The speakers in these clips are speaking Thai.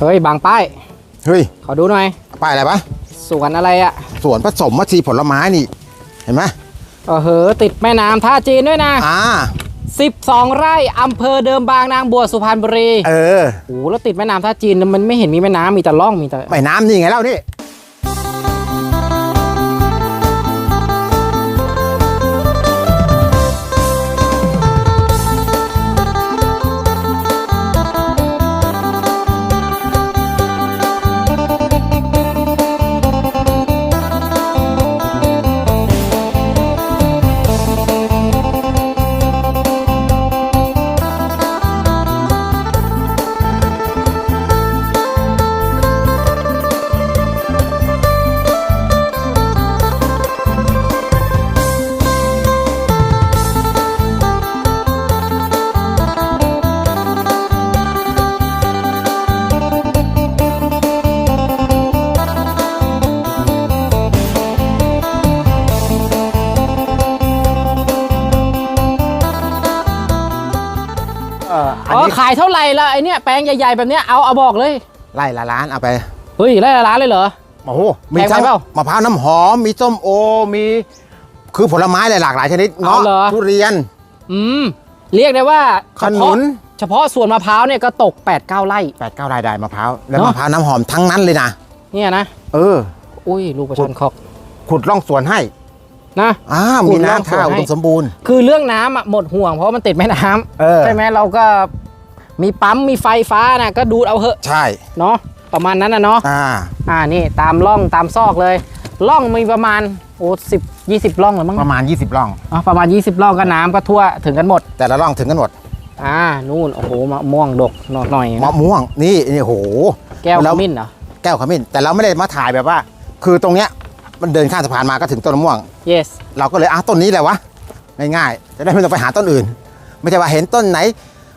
เฮ้ยบางป้าย เฮ้ย ขอดูหน่อย ป้ายอะไรปะสวนอะไรอะสวนผสมมัชีผลไม้นี่ เห็นไหมเออเหอะติดแม่น้ำท่าจีนด้วยนะอ่า12 ไร่อำเภอเดิมบางนางบัวสุพรรณบุรี เออ โอ้โหแล้วติดแม่น้ำท่าจีน มันไม่เห็นมีแม่น้ำมีแต่ร่องมีแต่แม่น้ำนี่ไงเล่านี่ ขายเท่าไหร่ละไอเนี้ยแปลงใหญ่ๆแบบเนี้ยเอาเอาบอกเลยไล่ละล้านเอาไปเฮ้ยไร่ละล้านเลยเหรอโอ้โหมีแพงไปทั้งเปล่ามะพร้าวน้ำหอมมีส้มโอมีคือผลไม้หลากหลายชนิดเอาเงาะเหรอทุเรียน อืมเรียกได้ว่าขนุนเฉพาะเฉพาะสวนมะพร้าวเนี่ยก็ตก8 9ไร่แปดเก้ารายได้มะพร้าวแล้วเนอะมะพร้าวน้ำหอมทั้งนั้นเลยนะเนี่ยนะเออ อุ้ยลูกประชันคอกขุดร่องสวนให้นะอ่าขุมีดร่องน้ำท่าสวนให้อุดมสมบูรณ์ คือเรื่องน้ำอะหมดห่วงเพราะมันติดแม่น้ำเออใช่ไหมเราก็ มีปั๊มมีไฟฟ้านะก็ดูดเอาเหอะใช่เนาะประมาณนั้นนะเนาะอ่าอ่านี่ตามร่องตามซอกเลยร่องมีประมาณโอ้สิบยี่สิบร่องหรือมั้งประมาณ 20ร่องอ๋อประมาณ 20ร่องก็น้ำก็ทั่วถึงกันหมด แต่ละร่องถึงกันหมดอ่านู่นโอ้โหมะม่วงดกหน่อยหน่อยมะม่วงนี่นี่โห แก้วแล้วขมิ้นเหรอแก้วขมิ้นแต่เราไม่ได้มาถ่ายแบบว่า คือตรงเนี้ยมันเดินข้ามสะพานมาก็ถึงต้นมะม่วง yes เราก็เลยอะต้นนี้แหละวะง่ายๆจะได้ไม่ต้องไปหาต้นอื่น ไม่ใช่ว่าเห็นต้นไหน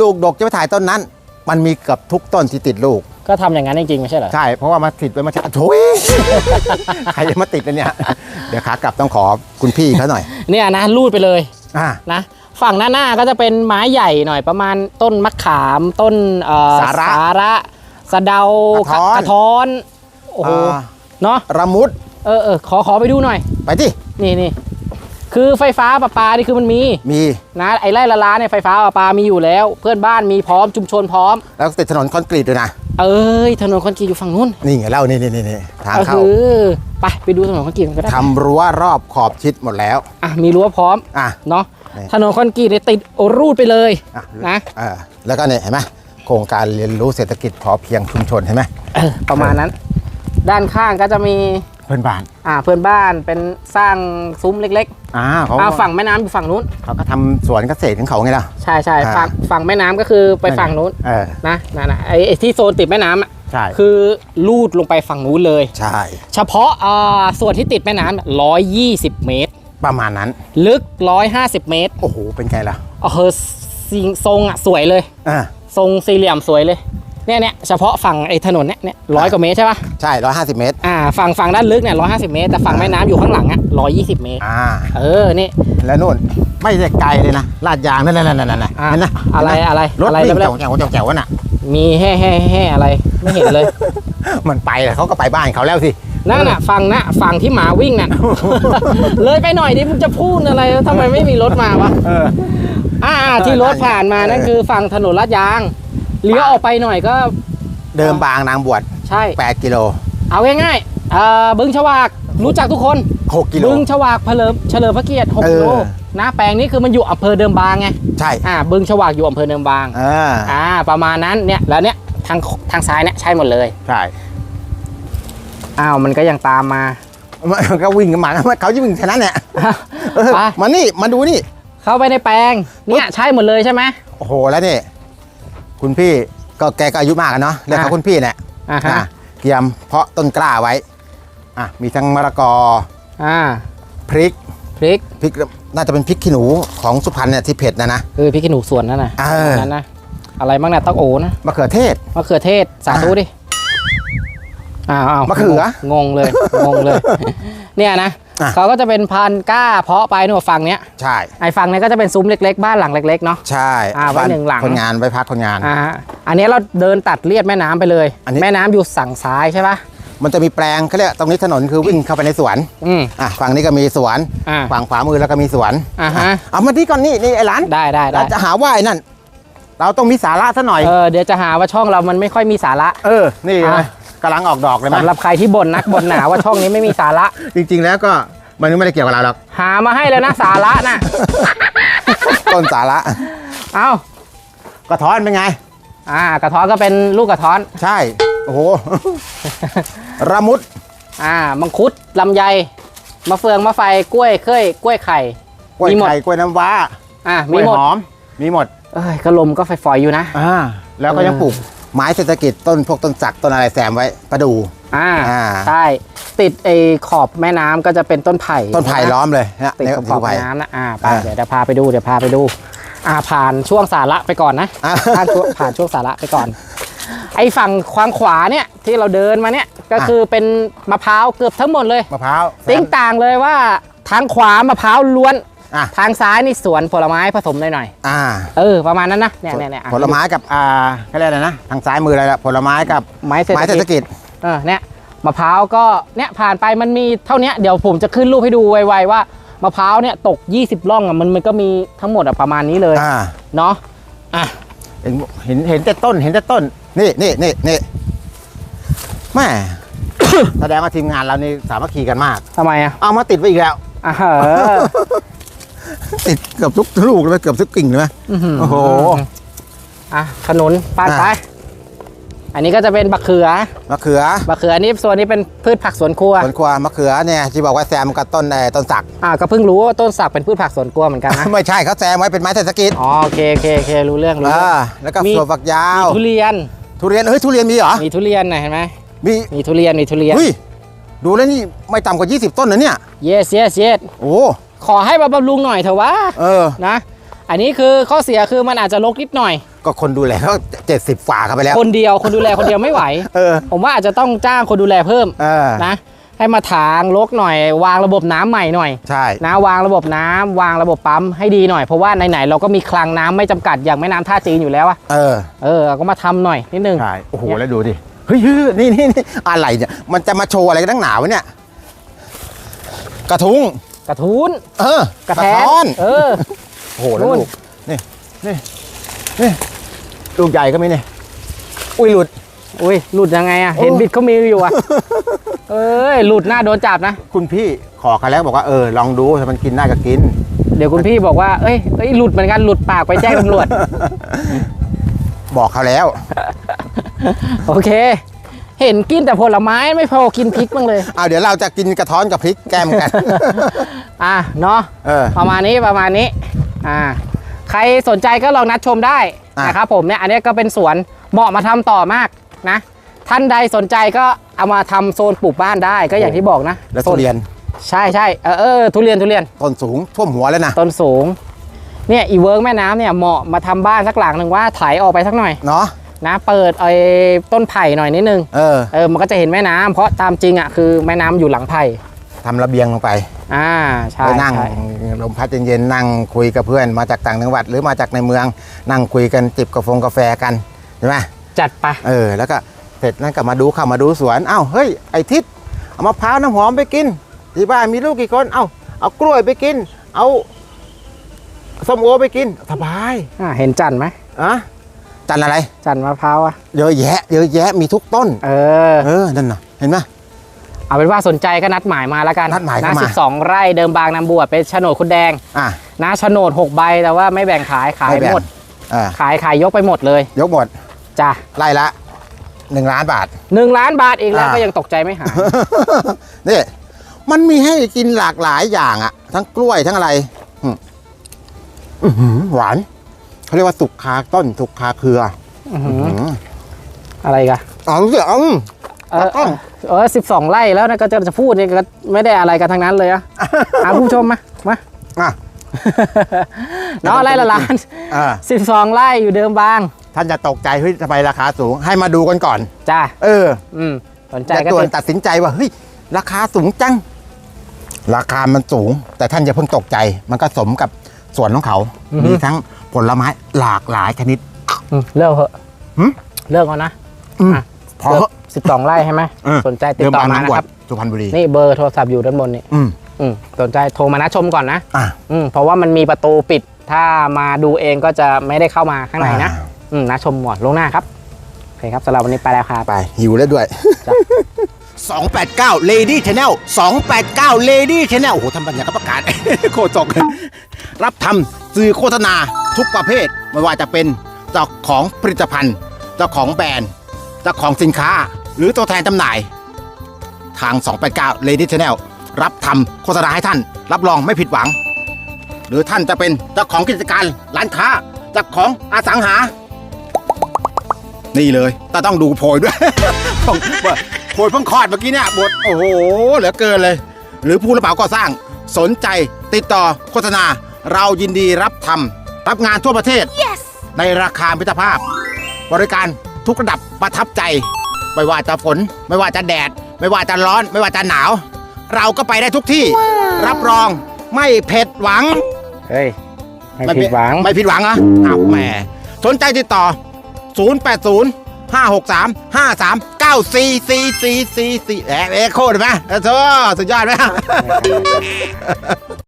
ลูกดกจะไปถ่ายต้นนั้น มันมีเกับทุกต้นที่ติดลูก ก็ทำอย่างนั้นจริงๆไม่ใช่เหรอ ใช่ เพราะว่ามาติดไปมาช้าโถุยใครจะมาติดอันเนี่ย เดี๋ยวขากลับต้องขอคุณพี่เขาหน่อย เนี่ยนะรูดไปเลยอ่า นะ ฝั่งหน้าหน้าก็จะเป็นไม้ใหญ่หน่อยประมาณต้นมะขามต้นเอ่อสาระระสะเดากระท้อน กระท้อนโอ้โหอ่าเนาะระมุดเออเออขอขอไปดูหน่อย ไปที่นี่นี่ คือไฟฟ้าประปานี่คือมันมีมีนะไอ้ไร่ละล้านเนี่ยไฟฟ้าประปามีอยู่แล้ว เพื่อนบ้านมีพร้อมชุมชนพร้อม แล้วติดถนนคอนกรีตด้วยนะเอ้ยถนนคอนกรีตอยู่ฝั่งนู้นนี่ไงเล่านี่นี่นี่นี่ทางก็เข้าคือไปไปดูถนนคอนกรีตกันก็ได้ทำรั้วรอบขอบชิดหมดแล้วอะมีรั้วพร้อมอะเนาะนี่ถนนคอนกรีตเนี่ยติดรูดไปเลยอะนะเออแล้วก็เนี่ยเห็นไหมโครงการเรียนรู้เศรษฐกิจพอเพียงชุมชนเห็นไหมเออประมาณนั้น ด้านข้างก็จะมี เพื่อนบ้าน อ่าเพื่อนบ้านเป็นสร้างซุ้มเล็กอ่าเขาๆอ่าฝั่งแม่น้ำอยู่ฝั่งนู้น เขาก็ทำสวนเกษตรของเขาไงล่ะ ใช่ใช่อ่า ฝั่งฝั่งแม่น้ำก็คือไปฝั่งนู้นเออนะนะนะไอ้ไอ้ที่โซนติดแม่น้ำอะใช่คือลูดลงไปฝั่งนู้นเลย ใช่เฉพาะอ่าส่วนที่ติดแม่น้ำร้อยยี่สิบเมตร ประมาณนั้น ลึก 150 เมตรโอ้โหเป็นไงล่ะเออสิงทรงอะสวยเลย อ่าทรงสี่เหลี่ยมสวยเลย เนี่ยเนี่ยเฉพาะฝั่งไอ้ถนนเนี่ยเนี่ยร้อยกว่าเมตรใช่ปะใช่ร้อยห้าสิบเมตรอ่าฝั่งฝั่งด้านลึกเนี่ยร้อยห้าสิบเมตร แต่ฝั่งแม่น้ำอยู่ข้างหลังอะร้อยยี่สิบเมตรอ่าเออนี่แล้วนู่นไม่ได้ไกลเลยนะลาดยางนั่นนั่นนั่นนั่นอะเห็นนะอะไรอะไรรถอะไรวิ่งเร็แจ๋ววแจ๋วแจ๋วแจ๋วน่ะมีแห่แห่แห่อะไรไม่เห็นเลย มันไปแล้วเขาก็ไปบ้านเขาแล้วสินั่นน่ะฝั่งน่ะฝั่งที่หมาวิ่งน่ะเลยไปหน่อยดิมึงจะพูดอะไรทำไมไม่มีรถมาวะเอออ่าที่รถผ่านมานั่นเออคือฝั่งถนนลาดยาง เลี้ยวออกไปหน่อยก็ เดิมบางนางบวชใช่ 8กิโลเอาง่ายๆเอ่อบึงฉวากรู้จักทุกคน 6กิโลบึงฉวากเฉลิมเฉลิมพระเกียรติเอ6อโลนะแปลงนี้คือมันอยู่อำเภอเดิมบางไงใช่อ่าบึงฉวากอยู่อำเภอเดิมบางอ่าอ่าประมาณนั้นเนี่ยแล้วเนี่ยทางทางซ้ายเนี่ยใช่หมดเลยใช่อ้าวมันก็ยังตามมามันก็วิ่งกันมาแล้วเขาจะวิ่งชนะเนี่ยเออไปมานี่มาดูนี่ เข้าไปในแปลงเนี่ยใช่หมดเลยใช่ไหมโอ้โหแล้วนี่ คุณพี่ก็แกก็อายุมากอะเนาะเรียกเขาอะคุณพี่เนี่ยอ่าฮะอะเตรียมเพาะต้นกล้าไว้อะมีทั้งมะละกออ่าพริกพริกพริกน่าจะเป็นพริกขี้หนูของสุพรรณเนี่ยที่เผ็ดนะนะคือพริกขี้หนูสวนนั่นน่ะเออ นั่นนะอะไรบ้างเนี่ยต้องโอนะมะเขือเทศ มะเขือเทศสาธุดิอ้าวอ้าวมะเขือ งงเลยงงเลย เนี่ยนะ อะ เขาก็จะเป็นพันธุ์กล้าเพาะไปนู่นฝั่งเนี้ยใช่ไอ้ฝั่งเนี้ยก็จะเป็นซุ้มเล็กๆ บ้านหลังเล็กๆเนาะ ใช่อ่าไว้บ้หนึ่งหลัง คนงานไว้พักคนงาน อ่าฮะอันนี้เราเดินตัดเลียดแม่น้ำไปเลย อันนี้ แม่น้ำอยู่สั่งซ้ายใช่ปะมันจะมีแปลงเขาเรียกตรงนี้ถนนคือวิ่งเข้าไปในสวนอืม อะฝั่งนี้ก็มีสวนอ่าฝั่งขวามือแล้วก็มีสวนอ่าฮะ เอามาที่ก่อนนี่นี่ไอ้หลานได้ได้ได้เราจะหาว่าไอ้นั่นเราต้องมีสาระซะหน่อย เออเดี๋ยวจะหาว่าช่องเรามันไม่ค่อยมีสาระ เออนี่อะไหม กำลังออกดอกเลยไหมสำหรับใครที่บ่นนักบ่นหนาว่าช่องนี้ไม่มีสาระ จริง ๆ แล้วก็มันไม่ได้เกี่ยวกับเราหรอกหามาให้แล้วนะสาระน่ะต้นสาระเอ้ากระท้อนเป็นไง อ่ากระท้อนก็เป็นลูกกระท้อน ใช่โอ้โหระมุดอ่ามังคุดลำไยมะเฟืองมะไฟกล้วยเคยกล้วยไข่กล้วยมีหมดไข่กล้วยน้ำว้าอ่ากล้มีวยหมดหอมมีหมดเอ้ยกระลมก็ไฟฝอยอยู่นะอ่าแล้วก็ยังเออปลูก ไม้เศรษฐกิจต้นพวกต้นสักต้นอะไรแซมไว้ประดู อ่าอ่า ใช่ติดไอ้ขอบแม่น้ำก็จะเป็นต้นไผ่ต้นไผ่ล้อมเลยนะติดเนี่ยกับขคืออบไผ่แม่น้ำนะอ่าไปอ่า เดี๋ยวเดี๋ยวพาไปดูเดี๋ยวพาไปดู อ่าผ่านช่วงสาระไปก่อนนะอ่าผ่านช่วงผ่านช่วงสาระไปก่อน ไอ้ฝั่งขวางขวาเนี่ยที่เราเดินมาเนี่ยก็คือเป็นมะพร้าวเกือบทั้งหมดเลย มะพร้าวติ้งต่างเลยว่าทางขวามะพร้าวล้วน อะ ทางซ้ายนี่สวนผลไม้ผสมหน่อยอ่าๆเออประมาณนั้นนะเนี่ยเนี่ยเนี่ยอะผลไม้กับอ่าเขาเรียกอะไรนะทางซ้ายมืออะไรล่ะผลไม้กับไม้เศรษไม้ฐเศรษฐกิจกิจเออเนี่ยมะพร้าวก็เนี่ยผ่านไปมันมีเท่าเนี้ยเดี๋ยวผมจะขึ้นรูปให้ดูไวๆว่ามะพร้าวเนี่ยตก 20ร่องอะมันมันก็มีทั้งหมดอะประมาณนี้เลยอ่าเนาะอะ เห็นเห็นเห็นแต่ต้นเห็นแต่ต้นนี่นี่นี่นี่แม่ แสดงว่าทีมงานเรานี่สามัคคีกันมาก ทำไมอะเอามาติดไว้อีกแล้ว อะเออ ติดเกือบทุกลูกเลยเกือบทุกกิ่งเลยไหมอื้อหือโอ้โหอะขนุนปาดอะไปอันนี้ก็จะเป็นบักเขือมะเขือบักเขือนี่ส่วนนี้เป็นพืชผักสวนครัวสวนครัวมะเขือเนี่ยที่บอกว่าแซมกับต้นเอ่อต้นสักอ่าก็เพิ่งรู้ว่าต้นสักเป็นพืชผักสวนครัวเหมือนกันนะ ไม่ใช่เขาแซมไว้เป็นไม้เศรษฐกิจอ๋อโอเคโอเคโอเครู้เรื่องรู้เรื่อ่าองแล้วก็มีถั่วฝักยาวมีทุเรียน ทุเรียนเฮ้ยทุเรียนมีเหรอมีทุเรียนนะเห็นไหมมีมีทุเรียนมีทุเรียนเฮ้ยดูแล้วนี่ไม่ต่ำกว่า 20 ต้นนะเนี่ย yes yes yes โอ้ ขอให้มาบำรุงหน่อยเถอะวะเออ นะ อันนี้คือข้อเสียคือมันอาจจะรกนิดหน่อย ก็คนดูแลเขาเจ็ดสิบฝ่าเข้าไปแล้ว คนเดียวคนดูแลคนเดียวไม่ไหว เออ ผมว่าอาจจะต้องจ้างคนดูแลเพิ่มเออนะ ให้มาถางรกหน่อย วางระบบน้ำใหม่หน่อย ใช่ นะวางระบบน้ำวางระบบปั๊มให้ดีหน่อย เพราะว่าไหนๆเราก็มีคลังน้ำไม่จำกัดอย่างแม่น้ำท่าจีนอยู่แล้วอะเออ เออก็มาทำหน่อยนิดนึง ใช่ โอ้โห เนี่ย แล้วดูดิ เฮ้ยเฮ้ยนี่นี่นี่อะไรเนี่ย มันจะมาโชว์อะไรกันตั้งหนาวะเนี่ย กระทุง กระทุนเออกระแทนท้อนเออโอ้โหแล้วนู่นลูกนี่นี่นี่ลูกใหญ่ก็มีนี่อุ้ยหลุดอุ้ยหลุดยังไงอะโอ้เห็นบิดเขามีอยู่อะเอ้ยหลุดหน้าโดนจับนะ คุณพี่ขอเขาแล้วบอกว่าเออลองดูถ้ามันกินได้ก็กิน เดี๋ยวคุณพี่บอกว่าเอ้ยเอ้ยหลุดเหมือนกันหลุดปากไปแจ้งตำรวจ บอกเขาแล้ว โอเค เห็นกินแต่ผลไม้ไม่พอกินพริกบ้างเลย เอาเดี๋ยวเราจะกินกระท้อนกับพริกแกมกัน อะเนาะเออ ประมาณนี้ประมาณนี้อ่าใครสนใจก็ลองนัดชมได้อะ นะครับผมเนี่ยอันนี้ก็เป็นสวนเหมาะมาทำต่อมากนะ ท่านใดสนใจก็เอามาทำโซนปลูกบ้านได้ก็อย่างที่บอกนะแล้วโซทุเรียนใช่ใช่เออเออทุเรียนทุเรียน ต้นสูงท่วมหัวแล้วนะต้นสูง เนี่ยอีเวิร์กแม่น้ำเนี่ยเหมาะมาทำบ้านสักหลังหนึ่งว่าไถออกไปสักหน่อย เนาะ นะเปิดไอ้ต้นไผ่หน่อยนิดนึงเออเออมันก็จะเห็นแม่น้ำเพราะตามจริงอะคือแม่น้ำอยู่หลังไผ่ทำระเบียงลงไปอ่าใช่ไปนั่งใช่ลมพัดเย็นๆนั่งคุยกับเพื่อนมาจากต่างจังหวัด หรือมาจากในเมืองนั่งคุยกันจิบกาแฟกาแฟกันใช่ไหมจัดไปเออแล้วก็เสร็จนั่นก็มาดูเข้ามาดูสวนเอ้าเฮ้ยไอทิศเอามะพร้าวน้ำหอมไปกินที่บ้านมีลูกกี่คนเอ้าเอากล้วยไปกิน เอาส้มโอไปกินสบายอ่าเห็นจันทร์ไหมอะ จันอะไร จันทร์มะพร้าวอะเยอะแยะเยอะแยะมีทุกต้น เออ เออนั่นน่ะเห็นไหมเอาเป็นว่าสนใจก็นัดหมายมาแล้วกันนัดหมายนะเข้ามา สิบสองไร่เดิมบางนำบวชเป็นโฉนดคุณแดง อะนะโฉนดหกใบแต่ว่าไม่แบ่งขายขายไม่แบ่งหมด อ่าขายขายยกไปหมดเลยยกหมดจ้ะไล่ละหนึ่งล้านบาท หนึ่งล้านบาทอีกแล้วอ่า ก็ยังตกใจไม่หาย นี่มันมีให้กินหลากหลายอย่างอะทั้งกล้วยทั้งอะไรอืมอื้อหือหวาน เขาเรียกว่าสุกคาต้นสุกคาเครืออื้อหืออื้อหืออะไรกันอ๋อรู้สึกอ๋อเออตากล้องเออสิบสองไร่แล้วนะก็จะจะพูดนี่ก็ไม่ได้อะไรกันทั้งนั้นเลยอะอะผู้ชมมามาอะเนาะไร่ละล้านอ่าสิบสองไร่อยู่เดิมบาง ท่านจะตกใจเฮ้ยทำไมราคาสูง ให้มาดูกันก่อน จ้าเออ อืมสนใจจะก็ตัวนติดตัดสินใจว่าเฮ้ยราคาสูงจัง ราคามันสูง แต่ท่านจะเพิ่งตกใจ มันก็สมกับสวนของเขาอือฮึมีทั้ง ผลไม้หลากหลายชนิด อืมเลิกเหอะหึเลิกเอานะอืมอะพอเหอะ สิบสองไร่ใช่ไหมเออ สนใจติดเดิมต่อบางมาน้ำนะบวคชรับ สุพรรณบุรี นี่เบอร์โทรศัพท์อยู่ด้านบนนี่อืมอืมสนใจโทรมานะชมก่อนนะอะอืมเพราะว่ามันมีประตูปิด ถ้ามาดูเองก็จะไม่ได้เข้ามาข้างในนะ อ่าอืมนะชมก่อนลวงหน้าครับโอเคครับสำหรับวันนี้ไปแล้วครับ ไปหิวแล้วด้วย จ้ะ 289 Lady Channel 289 Lady Channel โอ้โหทำบัญญัติประกาศ โคตรจก รับทำ สื่อโฆษณาทุกประเภท ไม่ว่าจะเป็นเจ้าของผลิตภัณฑ์เจ้าของแบรนด์เจ้าของสินค้า หรือตัวแทนจำหน่าย ทาง 289 Lady Channel รับทำโฆษณาให้ท่าน รับรองไม่ผิดหวัง หรือท่านจะเป็นเจ้าของกิจการร้านค้าเจ้าของอสังหา นี่เลยแต่ต้องดูโพยด้วยผมว่าโพยเพิ่งคลอดเมื่อกี้เนี่ยบทโอ้โหเหลือเกินเลย หรือผู้รับเหมาก่อสร้างสนใจติดต่อโฆษณา เรายินดีรับทำรับงานทั่วประเทศในราคามิตรภาพ บริการทุกระดับประทับใจ ไม่ว่าจะฝน ไม่ว่าจะแดด ไม่ว่าจะร้อน ไม่ว่าจะหนาว เราก็ไปได้ทุกที่ รับรองไม่เผ็ดหวัง เฮ้ย ไม่ผิดหวัง ไม่ผิดหวังเหรอะอ้าวแหมสนใจติดต่อ 080 563 53 94 4444แอะเอ็กโคดไหมเออโธ่สุดยอดไหม